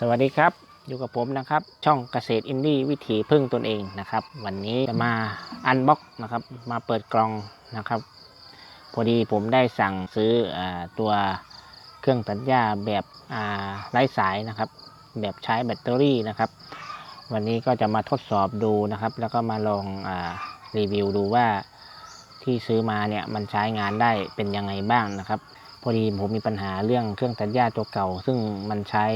สวัสดีครับ อยู่กับผมนะครับ ช่องเกษตรอินดี้วิถีพึ่งตนเองนะครับ วันนี้จะมาอันบ็อกนะครับ มาเปิดกล่องนะครับ พอดีผมได้สั่งซื้ออตัวเครื่องตัดหญ้าแบบไร้สายนะครับ แบบใช้แบตเตอรี่นะครับ วันนี้ก็จะมาทดสอบดูนะครับ แล้วก็มาลองอรีวิวดูว่าที่ซื้อมาเนี่ยมันใช้งานได้เป็นยังไงบ้างนะครับ พอดีผมมีปัญหาเรื่องเครื่องตัดหญ้าตัวเก่า ซึ่งมันใช้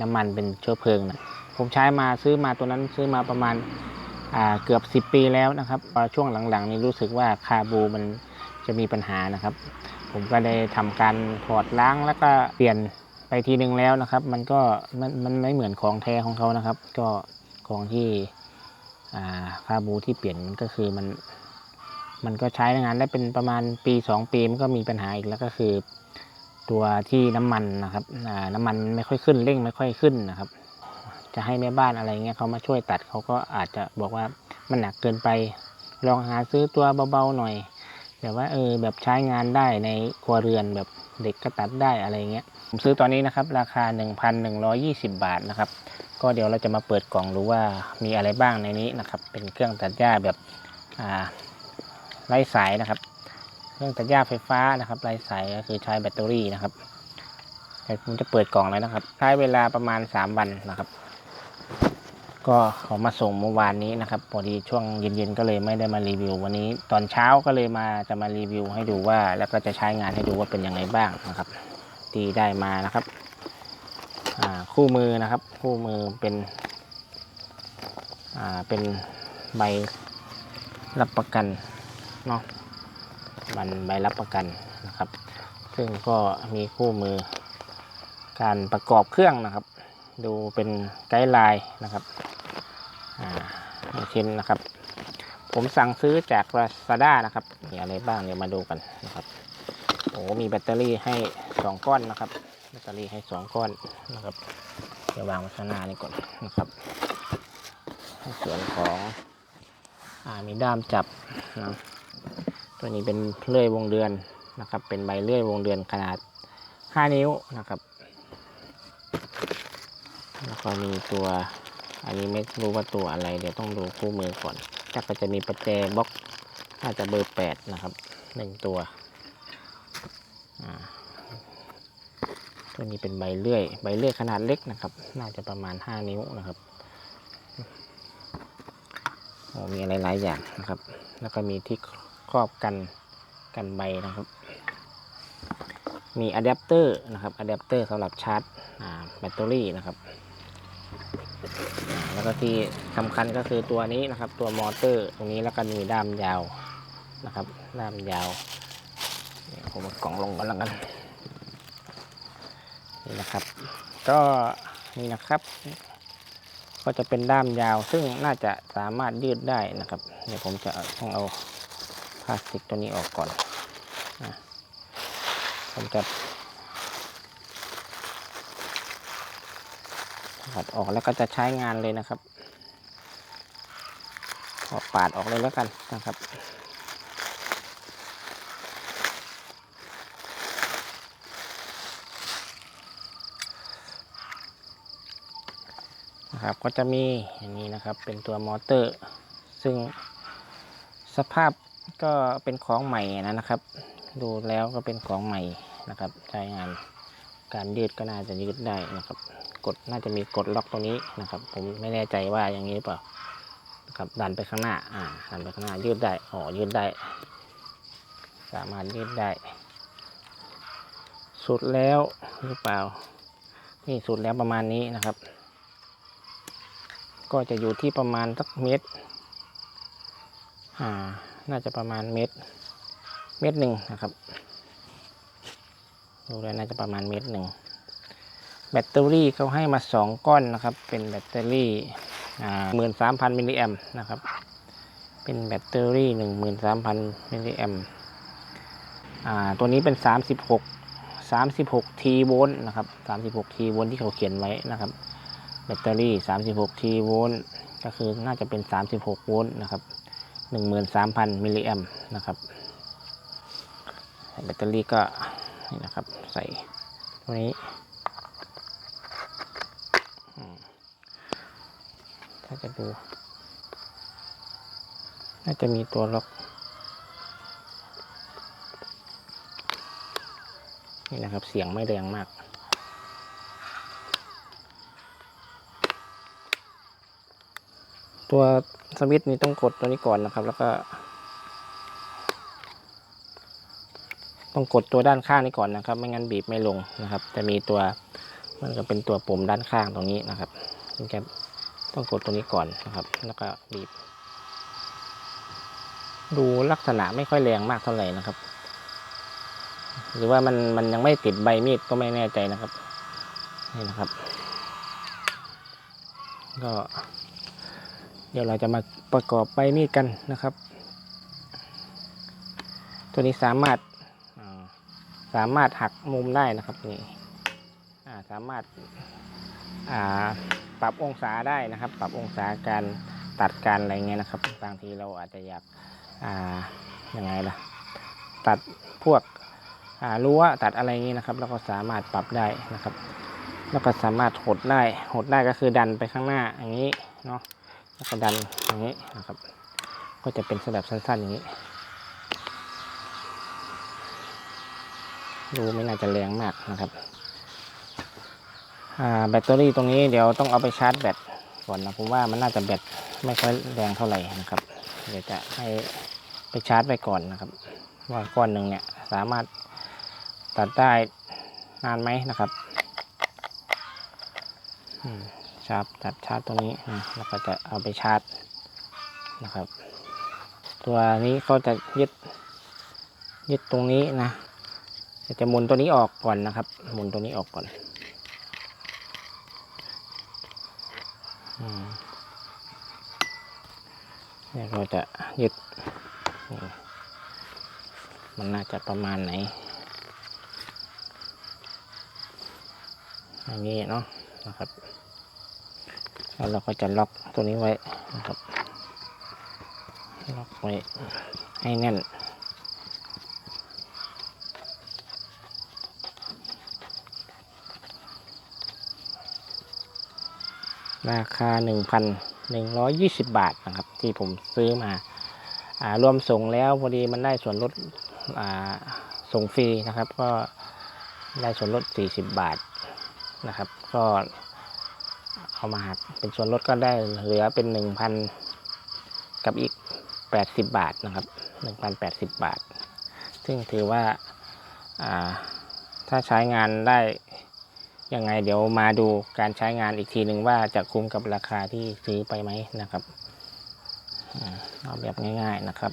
น้ำมันเป็นเชื้อเพลิงนะผมใช้มาซื้อมาตัวนั้นซื้อมาประมาณาเกือบ 10 ปีแล้วนะครับช่วงหลังๆนี้รู้สึกว่าคาบูมันจะมีปัญหานะครับ ผมก็ได้ทำการถอดล้างแล้วก็เปลี่ยนไปทีนึงแล้วนะครับ มันก็มันมันไม่เหมือนของแท้ของเขานะครับ ก็ของที่าคาบูที่เปลี่ยนมันก็คือมันมันก็ใช้งานได้เป็นประมาณปี 2 ปีมันก็มีปัญหาอีกแล้วก็คือ ตัวที่น้ำมันนะครับน้ำมันไม่ค่อยขึ้นเร่งไม่ค่อยขึ้นนะครับ จะให้แม่บ้านอะไรเงี้ยเขามาช่วยตัดเขาก็อาจจะบอกว่ามันหนักเกินไป ลองหาซื้อตัวเบาๆหน่อยแบบว่าเออแบบใช้งานได้ในครัวเรือนแบบเด็กก็ตัดได้อะไรเงี้ยผมซื้อตอนนี้นะครับ ราคา 1,120 บาทนะครับ ก็เดี๋ยวเราจะมาเปิดกล่องดูว่ามีอะไรบ้างในนี้นะครับ เป็นเครื่องตัดหญ้าแบบไร้สายนะครับ เครื่องตัดหญ้าไฟฟ้านะครับไร้สายก็คือใช้แบตเตอรี่นะครับเดี๋ยวผมจะเปิดกล่องเลยนะครับ ใช้เวลาประมาณ 3 วันนะครับ ก็เขามาส่งเมื่อวานนี้นะครับพอดีช่วงเย็นๆก็เลยไม่ได้มารีวิว วันนี้ตอนเช้าก็เลยมาจะมารีวิวให้ดูว่า แล้วก็จะใช้งานให้ดูว่าเป็นยังไงบ้างนะครับที่ได้มานะครับคู่มือนะครับ คู่มือเป็นเป็นใบรับประกันเนาะ มันใบรับประกันนะครับ ซึ่งก็มีคู่มือการประกอบเครื่องนะครับ ดูเป็นไกด์ไลน์นะครับอาอย่างเช่นนะครับ ผมสั่งซื้อจาก Lazada นะครับมีอะไรบ้างเดี๋ยวมาดูกันนะครับโอ้มีแบตเตอรี่ให้ 2 ก้อนนะครับ แบตเตอรี่ให้ 2 ก้อนนะครับเดี๋ยววางไว้ข้างหน้านี่ก่อนนะครับในส่วนของอมีด้ามจับนะ ตัวนี้เป็นเลื่อยวงเดือนนะครับ เป็นใบเลื่อยวงเดือนขนาด 5 นิ้วนะครับ แล้วก็มีตัว อันนี้ไม่รู้ว่าตัวอะไร เดี๋ยวต้องดูคู่มือก่อน จากก็จะมีประแจบล็อกน่าจะเบอร์ 8 นะครับหนึ่งตัว ตัวนี้เป็นใบเลื่อย ใบเลื่อยขนาดเล็กนะครับ น่าจะประมาณ 5 นิ้วนะครับมีอะไรหลายอย่างนะครับ แล้วก็มีที่ ครอบกันกันใบนะครับ มีอะแดปเตอร์นะครับอะแดปเตอร์สำหรับชาร์จแบตเตอรี่นะครับ แล้วก็ที่สำคัญก็คือตัวนี้นะครับ ตัวมอเตอร์ตรงนี้แล้วก็มีด้ามยาวนะครับด้ามยาวผมเอากล่องลงกันแล้วกันนี่นะครับ ก็นี่นะครับ ก็จะเป็นด้ามยาวซึ่งน่าจะสามารถยืดได้นะครับ เดี๋ยวผมจะต้องเอา พลาสติกตัวนี้ออกก่อนนะผมจะถอดออกแล้วก็จะใช้งานเลยนะครับขอปาดออกเลยแล้วกันนะครับนะครับก็จะมีอย่างนี้นะครับเป็นตัวมอเตอร์ ซึ่งสภาพ ก็เป็นของใหม่นะครับ ดูแล้วก็เป็นของใหม่นะครับใช้งานการยืดก็น่าจะยืดได้นะครับ กดน่าจะมีกดล็อกตรงนี้นะครับ ผมไม่แน่ใจว่าอย่างนี้หรือเปล่านะครับดันไปข้างหน้าอ่าดันไปข้างหน้ายืดได้อ๋อยืดได้ สามารถยืดได้ สุดแล้วหรือเปล่า นี่สุดแล้วประมาณนี้นะครับ ก็จะอยู่ที่ประมาณสักเมตรอ่า น่าจะประมาณเมตรเมตรหนึ่งนะครับดูแล้วน่าจะประมาณเมตรหนึ่งแบตเตอรี่เขาให้มาสองก้อนนะครับ เป็นแบตเตอรี่อ่าหมื่นสามพันมิลลิแอมนะครับ เป็นแบตเตอรี่หนึ่งหมื่นสามพันมิลลิแอมตัวนี้เป็นสามสิบหกสามสิบหกทีโวลต์นะครับสามสิบหกทีโวลต์ที่เขาเขียนไว้นะครับ แบตเตอรี่ 36ทีโวลต์ก็คือน่าจะเป็น 36 โวลต์นะครับ 13,000 มิลลิแอมนะครับแบตเตอรี่ก็นี่นะครับใส่ตรงนี้ ถ้าจะดู น่าจะมีตัวล็อก นี่นะครับเสียงไม่แรงมาก ตัวสวิตช์นี้ต้องกดตัวนี้ก่อนนะครับ แล้วก็ ต้องกดตัวด้านข้างนี้ก่อนนะครับ ไม่งั้นบีบไม่ลงนะครับ จะมีตัวมันก็เป็นตัวปุ่มด้านข้างตรงนี้นะครับซึ่งจะต้องกดตัวนี้ก่อนนะครับ แล้วก็บีบ ดูลักษณะไม่ค่อยแรงมากเท่าไหร่นะครับ หรือว่ามันมันยังไม่ติดใบมีดก็ไม่แน่ใจนะครับ นี่นะครับ ก็ ดี๋ยวเราจะมาประกอบใบมีดกันนะครับ ตัวนี้สามารถสามารถหักมุมได้นะครับนี่าสามารถาปรับองศาได้นะครับ ปรับองศาการตัดการอะไรเงี้ยนะครับ บางทีเราอาจจะอยากายังไงล่ะ ตัดพวกรั้วตัดอะไรอย่างนี้นะครับแล้วก็สามารถปรับได้นะครับ แล้วก็สามารถหดได้หดได้ก็คือดันไปข้างหน้าอย่างนี้เนาะ แล้วก็ดันอย่างนี้นะครับ ก็จะเป็นสลับสั้นๆอย่างนี้ดูไม่น่าจะแรงมากนะครับแบตเตอรี่ตรงนี้เดี๋ยวต้องเอาไปชาร์จแบตก่อนนะผมว่ามันน่าจะแบตไม่ค่อยแรงเท่าไหร่นะครับ เดี๋ยวจะให้ไปชาร์จไว้ก่อนนะครับ ว่าก้อนหนึ่งเนี่ยสามารถตัดได้นานไหมนะครับ อืม ชาร์จตัดชาร์จตรงนี้นะแล้วก็จะเอาไปชาร์จนะครับ ตัวนี้ก็จะยึดยึดตรงนี้นะจะหมุนตัวนี้ออกก่อนนะครับหมุนตัวนี้ออกก่อนเนี่ยเราจะยึด มันน่าจะประมาณไหนอย่างนี้เนาะนะครับ แล้วเราก็จะล็อกตัวนี้ไว้นะครับล็อกไว้ให้แน่น ราคา 1,120 บาทนะครับ ที่ผมซื้อมาอ่ารวมส่งแล้วพอดีมันได้ส่วนลดอ่าส่งฟรีนะครับ ก็ได้ส่วนลด 40 บาทนะครับ ก็ เอามาหักเป็นส่วนลดก็ได้เหลือเป็นหนึ่งพันกับอีกแปดสิบบาทนะครับหนึ่งพันแปดสิบบาท ซึ่งถือว่าาถ้าใช้งานได้ยังไงเดี๋ยวมาดูการใช้งานอีกทีหนึ่งว่าจะคุ้มกับราคาที่ซื้อไปไหมนะครับเอาแบบง่ายๆนะครับ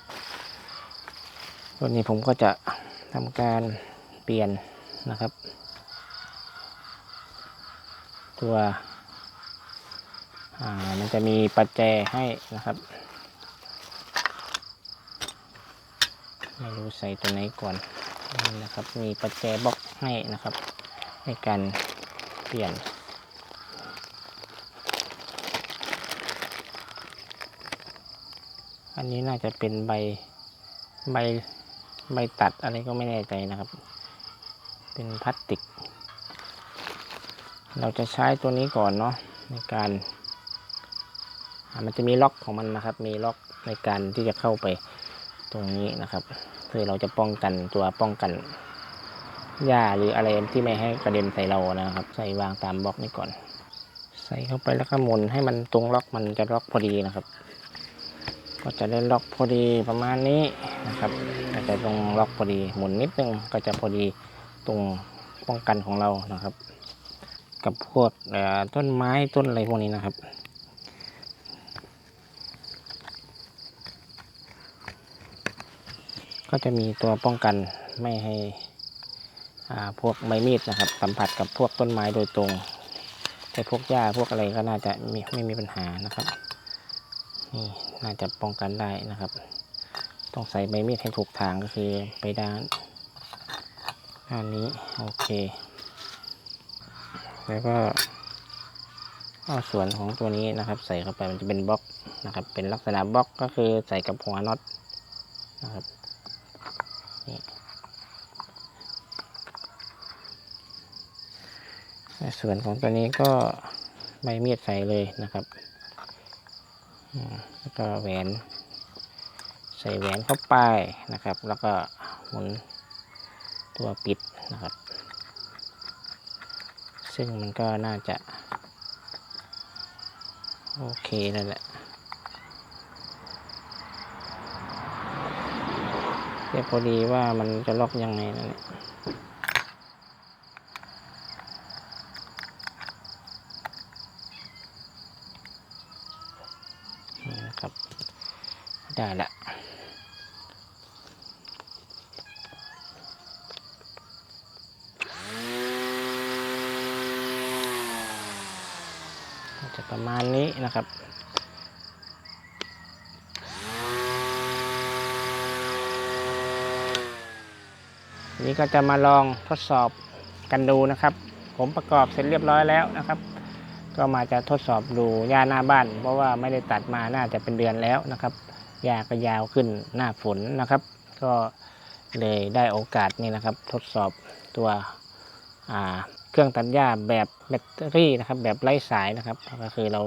วันนี้ผมก็จะทำการเปลี่ยนนะครับ ตัว อ่ามันจะมีปัจแจให้นะครับไม่รู้ใส่ตัวไหนก่อนนี่นะครับมีปัจแจบล็อกให้นะครับ ในการเปลี่ยนอันนี้น่าจะเป็นใบใบใบตัดอะไรก็ไม่แน่ใจนะครับ เป็นพลาสติก เราจะใช้ตัวนี้ก่อนเนาะในการ มันจะมีล็อกของมันนะครับ มีล็อกในการที่จะเข้าไปตรงนี้นะครับเพื่อเราจะป้องกันตัวป้องกันหญ้าหรืออะไรที่ไม่ให้กระเด็นใส่เรานะครับ ใส่วางตามบล็อกนี้ก่อน ใส่เข้าไปแล้วก็หมุนให้มันตรงล็อกมันจะล็อกพอดีนะครับ ก็จะได้ล็อกพอดีประมาณนี้นะครับอาจจะตรงล็อกพอดีหมุนนิดนึงก็จะพอดีตรงป้องกันของเรานะครับ กับพวกต้นไม้ต้นอะไรพวกนี้นะครับ ก็จะมีตัวป้องกันไม่ให้พวกใบมีดนะครับ สัมผัสกับพวกต้นไม้โดยตรง แต่พวกหญ้าพวกอะไรก็น่าจะมีไม่มีปัญหานะครับ นี่น่าจะป้องกันได้นะครับ ต้องใส่ใบมีดให้ถูกทางก็คือไปด้านด้านนี้โอเค แล้วก็เอาส่วนของตัวนี้นะครับ ใส่เข้าไปมันจะเป็นบล็อกนะครับ เป็นลักษณะบล็อกก็คือใส่กับหัวน็อตนะครับ ส่วนของตัวนี้ก็ใบมีดใส่เลยนะครับแล้วก็แหวน ใส่แหวนเข้าไปนะครับ แล้วก็หมุนตัวปิดนะครับ ซึ่งมันก็น่าจะ โอเคนั่นแหละแต่พอดีว่ามันจะล็อกยังไงนั่นแหละ ได้ละจะประมาณนี้นะครับนี่ก็จะมาลองทดสอบกันดูนะครับ ผมประกอบเสร็จเรียบร้อยแล้วนะครับ ก็มาจะทดสอบดูหญ้าหน้าบ้าน เพราะว่าไม่ได้ตัดมาน่าจะเป็นเดือนแล้วนะครับ หญ้าก็ยาวขึ้นหน้าฝนนะครับ ก็เลยได้โอกาสนี่นะครับ ทดสอบตัวเครื่องตัดหญ้าแบบแบตเตอรี่นะครับ แบบไร้สายนะครับ ก็คือเรา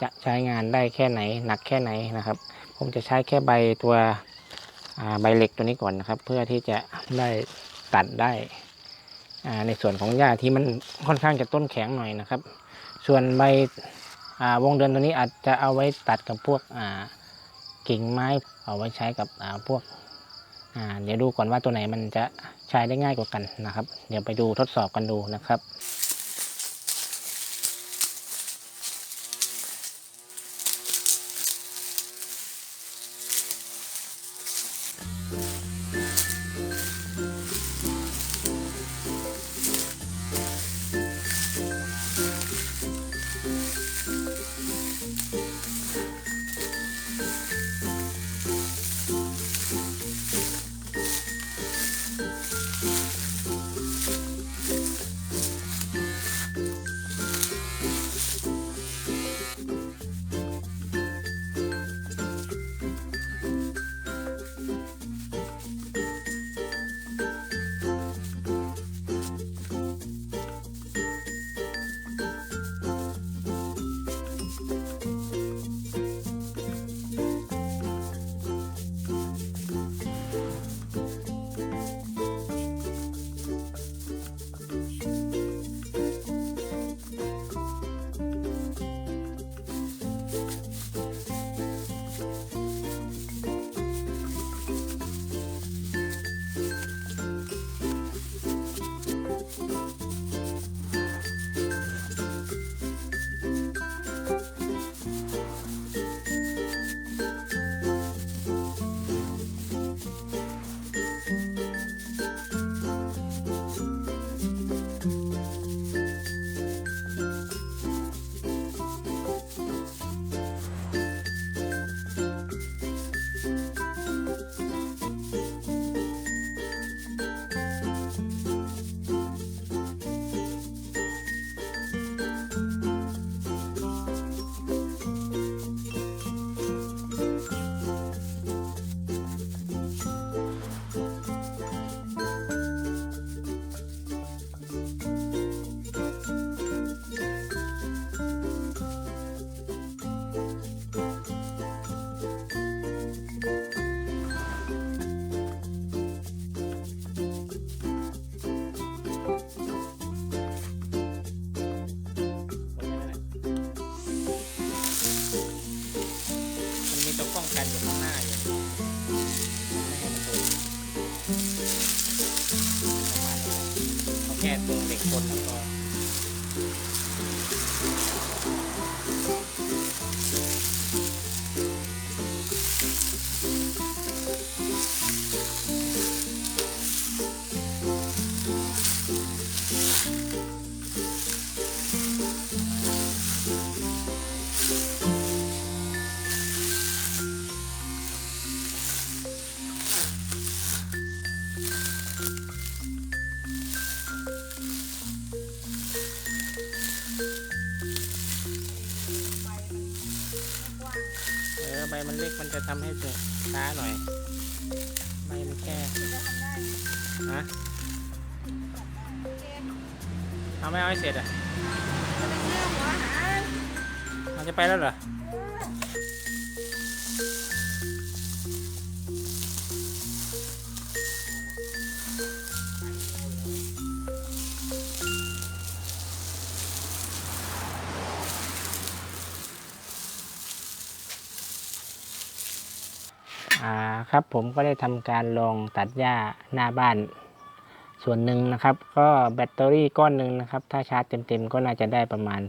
จะใช้งานได้แค่ไหนหนักแค่ไหนนะครับ ผมจะใช้แค่ใบตัวใบเหล็กตัวนี้ก่อนนะครับ เพื่อที่จะได้ตัดได้ในส่วนของหญ้าที่มันค่อนข้างจะต้นแข็งหน่อยนะครับ ส่วนใบวงเดือนตัวนี้อาจจะเอาไว้ตัดกับพวกอ่า กิ่งไม้เอาไว้ใช้กับพวกเดี๋ยวดูก่อนว่าตัวไหนมันจะใช้ได้ง่ายกว่ากันนะครับ เดี๋ยวไปดูทดสอบกันดูนะครับ ตัวเห ช้าหน่อยใบมันแค่ฮะเอาไม่เอาให้เสร็จอะมันจะไปแล้วเหรอ ครับ ผมก็ได้ทำการลองตัดหญ้าหน้าบ้าน ส่วนหนึ่งนะครับ ก็แบตเตอรี่ก้อนหนึ่งนะครับ ถ้าชาร์จเต็มๆ ก็น่าจะได้ประมาณ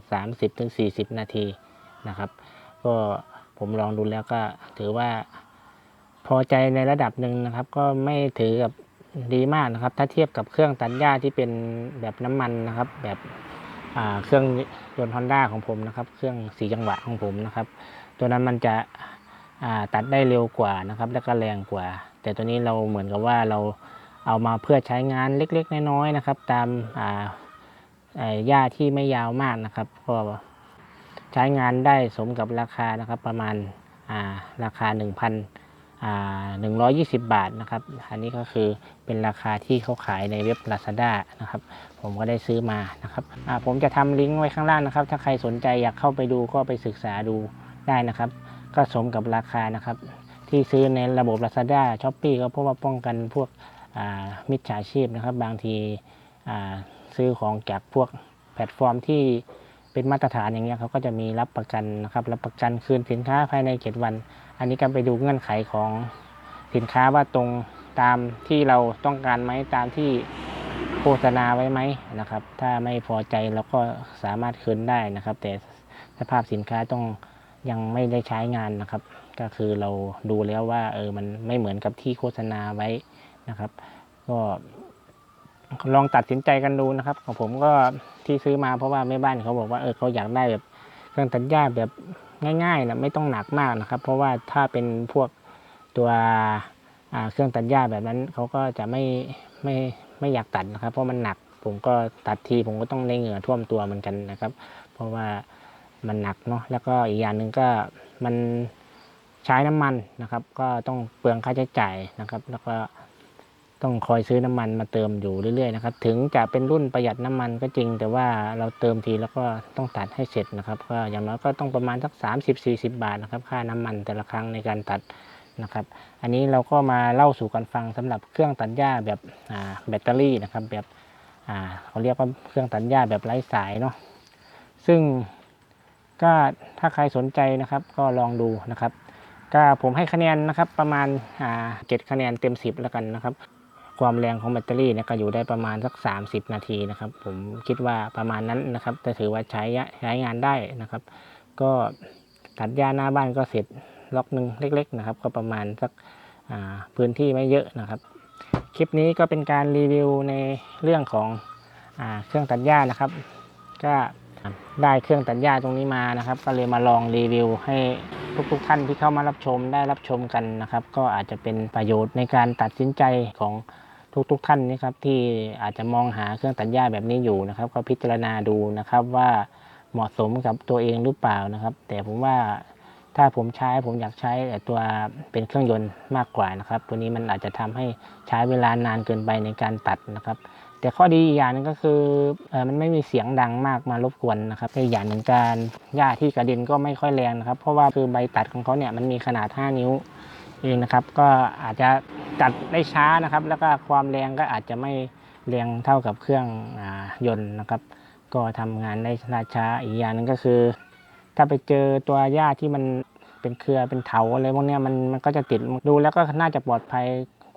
30-40 นาทีนะครับ ก็ผมลองดูแล้วก็ถือว่าพอใจในระดับหนึ่งนะครับ ก็ไม่ถือกับดีมากนะครับ ถ้าเทียบกับเครื่องตัดหญ้าที่เป็นแบบน้ำมันนะครับ แบบเครื่องยนต์ฮอนด้าของผมนะครับ เครื่องสีจังหวะของผมนะครับ ตัวนั้นมันจะ ตัดได้เร็วกว่านะครับ แล้วก็แรงกว่า แต่ตัวนี้เราเหมือนกับว่าเราเอามาเพื่อใช้งานเล็กๆ น้อยๆนะครับ ตามอ่าเอ่อหญ้าที่ไม่ยาวมากนะครับก็ใช้งานได้สมกับราคานะครับประมาณอ่าราคา 1,000อ่า120 บาทนะครับ อันนี้ก็คือเป็นราคาที่เขาขายในเว็บ Lazada นะครับ ผมก็ได้ซื้อมานะครับผมจะทำลิงก์ไว้ข้างล่างนะครับ ถ้าใครสนใจอยากเข้าไปดูก็ไปศึกษาดูได้นะครับ ก็สมกับราคานะครับ ที่ซื้อในระบบ Lazada s h o p e e ก็เพราะว่าป้องกันพวกมิจฉาชีพนะครับ บางทีซื้อของจากพวกแพลตฟอร์มที่เป็นมาตรฐานอย่างเงี้ยเขาก็จะมีรับประกันนะครับ รับประกันคืนสินค้าภายใน7วัน อันนี้ก็ไปดูเงื่อนไขของสินค้าว่าตรงตามที่เราต้องการไหมตามที่โฆษณาไว้ไหมนะครับ ถ้าไม่พอใจเราก็สามารถคืนได้นะครับ แต่สภาพสินค้าต้อง ยังไม่ได้ใช้งานนะครับ ก็คือเราดูแล้วว่าเออมันไม่เหมือนกับที่โฆษณาไว้นะครับ ก็ลองตัดสินใจกันดูนะครับ ของผมก็ที่ซื้อมาเพราะว่าแม่บ้านเขาบอกว่าเออเขาอยากได้แบบเครื่องตัดหญ้าแบบง่ายๆนะไม่ต้องหนักมากนะครับ เพราะว่าถ้าเป็นพวกตัวเครื่องตัดหญ้าแบบนั้นเขาก็จะไม่ไม่ไม่อยากตัดนะครับ เพราะมันหนักผมก็ตัดทีผมก็ต้องในเหงื่อท่วมตัวเหมือนกันนะครับ เพราะว่า มันหนักเนาะแล้วก็อีกอย่างหนึ่งก็มันใช้น้ำมันนะครับ ก็ต้องเปลืองค่าใช้จ่ายนะครับ แล้วก็ต้องคอยซื้อน้ำมันมาเติมอยู่เรื่อยๆนะครับ ถึงจะเป็นรุ่นประหยัดน้ำมันก็จริง แต่ว่าเราเติมทีแล้วก็ต้องตัดให้เสร็จนะครับ ก็อย่างน้อยก็ต้องประมาณสัก 30-40 บาทนะครับ ค่าน้ำมันแต่ละครั้งในการตัดนะครับ อันนี้เราก็มาเล่าสู่กันฟังสำหรับเครื่องตัดหญ้าแบบแบตเตอรี่นะครับ แบบเขาเรียกว่าเครื่องตัดหญ้าแบบไร้สายเนาะ ซึ่ง ก็ถ้าใครสนใจนะครับก็ลองดูนะครับ ก็ผมให้คะแนนนะครับประมาณอ่าเจ็ดคะแนนเต็ม 10 แล้วกันนะครับ ความแรงของแบตเตอรี่เนี่ยก็อยู่ได้ประมาณสัก 30 นาทีนะครับ ผมคิดว่าประมาณนั้นนะครับแต่ถือว่าใช้ใช้งานได้นะครับ ก็ตัดหญ้าหน้าบ้านก็เสร็จล็อกหนึ่งเล็ก ๆ นะครับ ก็ประมาณสักอ่าพื้นที่ไม่เยอะนะครับ คลิปนี้ก็เป็นการรีวิวในเรื่องของอาเครื่องตัดหญ้านะครับ ก็ ได้เครื่องตัดหญ้าตรงนี้มานะครับ ก็เลยมาลองรีวิวให้ทุกๆท่านที่เข้ามารับชมได้รับชมกันนะครับ ก็อาจจะเป็นประโยชน์ในการตัดสินใจของทุกๆท่านนะครับ ที่อาจจะมองหาเครื่องตัดหญ้าแบบนี้อยู่นะครับ ก็พิจารณาดูนะครับว่าเหมาะสมกับตัวเองหรือเปล่านะครับ แต่ผมว่าถ้าผมใช้ผมอยากใช้ต่ตัวเป็นเครื่องยนต์มากกว่านะครับ ตัวนี้มันอาจจะทำให้ใช้เวลานานเกินไปในการตัดนะครับ แต่ข้อดีอีกอย่างหนึงก็คือเออมันไม่มีเสียงดังมากมารบกวนนะครับอีกอย่างหนึ่งการหญ้าที่กระเด็นก็ไม่ค่อยแรงนะครับ เพราะว่าคือใบตัดของเขาเนี่ยมันมีขนาด 5 นิ้วเองนะครับ ก็อาจจะตัดได้ช้านะครับ แล้วก็ความแรงก็อาจจะไม่แรงเท่ากับเครื่องอยนต์นะครับ ก็ทำงานได้ช้าอีกอย่างหนึ่งก็คือ ถ้าไปเจอตัวหญ้าที่มันเป็นเครือเป็นเถาอะไรพวกนี้มันมันก็จะติดดูแล้วก็น่าจะปลอดภัย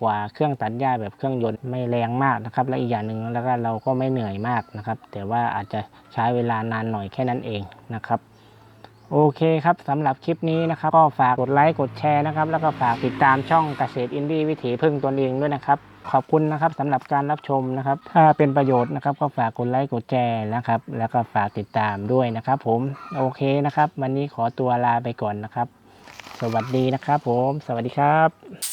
กว่าเครื่องตัดหญ้าแบบเครื่องยนต์ไม่แรงมากนะครับ และอีกอย่างหนึ่งแล้วก็เราก็ไม่เหนื่อยมากนะครับ แต่ว่าอาจจะใช้เวลานานหน่อยแค่นั้นเองนะครับโอเคครับสำหรับคลิปนี้นะครับ ก็ฝากกดไลค์กดแชร์นะครับ แล้วก็ฝากติดตามช่องเกษตรอินดี้วิถีพึ่งตนเองด้วยนะครับ ขอบคุณนะครับสำหรับการรับชมนะครับ ถ้าเป็นประโยชน์นะครับ ก็ฝากกดไลค์กดแชร์นะครับ แล้วก็ฝากติดตามด้วยนะครับ ผมโอเคนะครับ วันนี้ขอตัวลาไปก่อนนะครับ สวัสดีนะครับ ผม สวัสดีครับ